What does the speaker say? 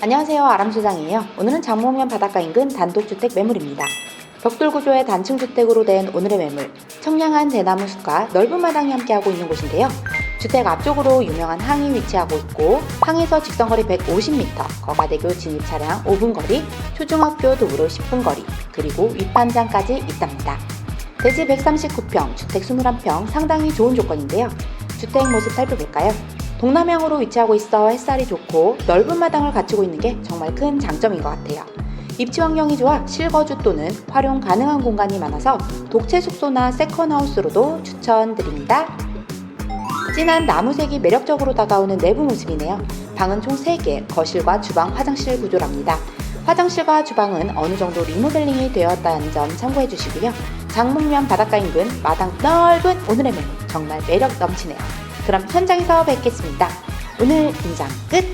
안녕하세요. 아람시장이에요. 오늘은 장목면 바닷가 인근 단독주택 매물입니다. 벽돌 구조의 단층 주택으로 된 오늘의 매물 청량한 대나무 숲과 넓은 마당이 함께하고 있는 곳인데요. 주택 앞쪽으로 유명한 항이 위치하고 있고 항에서 직선거리 150m 거가대교 진입 차량 5분 거리 초중학교 도보로 10분 거리 그리고 윗반장까지 있답니다. 대지 139평 주택 21평 상당히 좋은 조건인데요. 주택 모습 살펴볼까요? 동남향으로 위치하고 있어 햇살이 좋고 넓은 마당을 갖추고 있는 게 정말 큰 장점인 것 같아요. 입지 환경이 좋아 실거주 또는 활용 가능한 공간이 많아서 독채 숙소나 세컨하우스로도 추천드립니다. 진한 나무색이 매력적으로 다가오는 내부 모습이네요. 방은 총 3개, 거실과 주방, 화장실 구조랍니다. 화장실과 주방은 어느 정도 리모델링이 되었다는 점 참고해 주시고요. 장목면 바닷가 인근 마당 넓은 오늘의 매물 정말 매력 넘치네요. 그럼 현장에서 뵙겠습니다. 오늘 인장 끝!